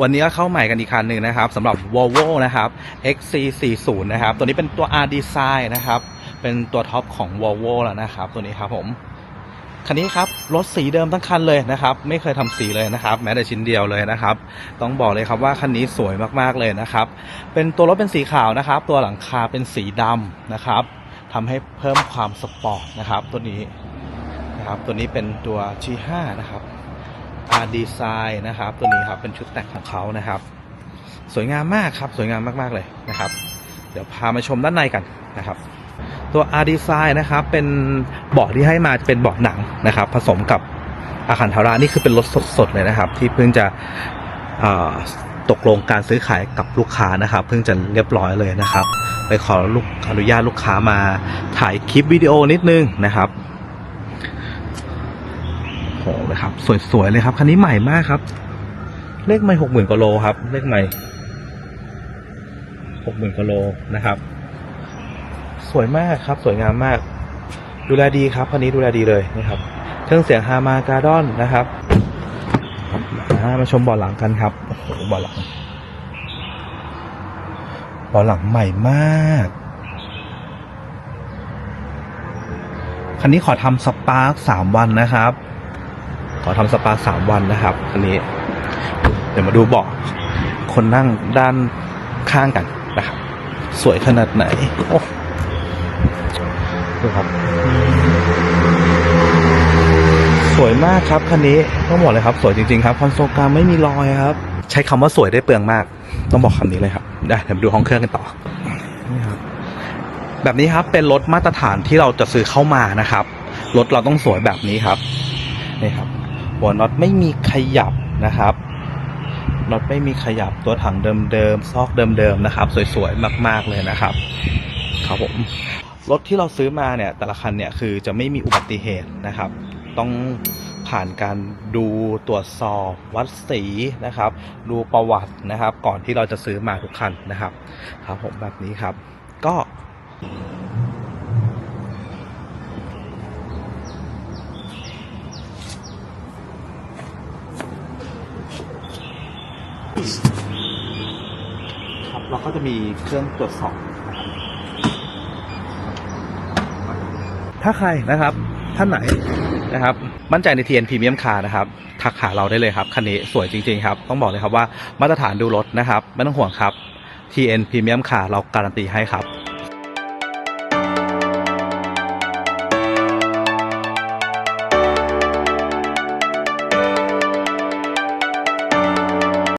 วันนี้ก็เข้าใหม่กันอีกคันหนึ่งนะครับสำหรับ Volvo นะครับ XC40 นะครับ ตัวนี้เป็นตัว R Design นะครับ เป็นตัวท็อปของ Volvo แล้วนะครับ ตัวนี้ครับผมคันนี้ครับรถสีเดิมทั้งคันเลยนะครับ ไม่เคยทำสีเลยนะครับ แม้แต่ชิ้นเดียวเลยนะครับ ต้องบอกเลยครับว่าคันนี้สวยมากๆเลยนะครับ เป็นตัวรถเป็นสีขาวนะครับ ตัวหลังคาเป็นสีดำนะครับทำให้เพิ่มความสปอร์ตนะครับ ตัวนี้นะครับ ตัวนี้เป็นตัว G5 นะครับ R Design นะครับ ตัวนี้ครับเป็นชุดแต่งของเขานะครับ สวยงามมากครับ สวยงามมากๆเลยนะครับ เดี๋ยวพามาชมด้านในกันนะครับตัว R Design นะครับ เป็นเบาะที่ให้มาจะเป็นเบาะหนังนะครับ ผสมกับอาคารทารานี่คือเป็นรถสดๆเลยนะครับ ที่เพิ่งจะตกลงการซื้อขายกับลูกค้านะครับ เพิ่งจะเรียบร้อยเลยนะครับ ไปขอลูกอนุญาตลูกค้ามาถ่ายคลิปวิดีโอนิดนึงนะครับ หเลยครับ สวยๆเลยครับ คันนี้ใหม่มากครับ เลขไม่หกหมื่นกว่าโลครับ เลขไม่หกหมื่นกว่าโลนะครับ สวยมากครับ สวยงามมาก ดูแลดีครับ คันนี้ดูแลดีเลยนะครับ เครื่องเสียงฮามาการ์ดอนนะครับมาชมเบาะหลังกันครับโอ้โหเบาะหลังเบาะหลังใหม่มากคันนี้ขอทำสปาร์คสามวันนะครับ อทำสปาสามวันนะครับคันนี้ เดี๋ยวมาดูเบาะคนนั่งด้านข้างกันนะครับ สวยขนาดไหน โอ้ดูครับ สวยมากครับคันนี้ต้องบอกเลยครับ สวยจริง ๆ ครับ คอนโซลกลางไม่มีรอยครับ ใช้คำว่าสวยได้เปลืองมาก ต้องบอกคำนี้เลยครับได้เดี๋ยวมาดูห้องเครื่องกันต่อนี่ครับแบบนี้ครับเป็นรถมาตรฐานที่เราจะซื้อเข้ามานะครับรถเราต้องสวยแบบนี้ครับนี่ครับ หัวน็อตไม่มีขยับนะครับน็อตไม่มีขยับตัวถังเดิมๆซอกเดิมๆนะครับ สวยๆมาก ๆเลยนะครับครับผมรถที่เราซื้อมาเนี่ยแต่ละคันเนี่ยคือจะไม่มีอุบัติเหตุนะครับ ต้องผ่านการดูตรวจสอบวัดสีนะครับ ดูประวัตินะครับ ก่อนที่เราจะซื้อมาทุกคันนะครับ ครับผมแบบนี้ครับ ก็ ครับเราก็จะมีเครื่องตรวจสอบถ้าใครนะครับ ท่านไหนนะครับ มั่นใจใน TN Premium Car นะครับทักหาเราได้เลยครับคันนี้สวยจริง ๆ ครับ ต้องบอกเลยครับว่ามาตรฐานดูรถนะครับ ไม่ต้องห่วงครับ TN Premium Car เราการันตีให้ครับ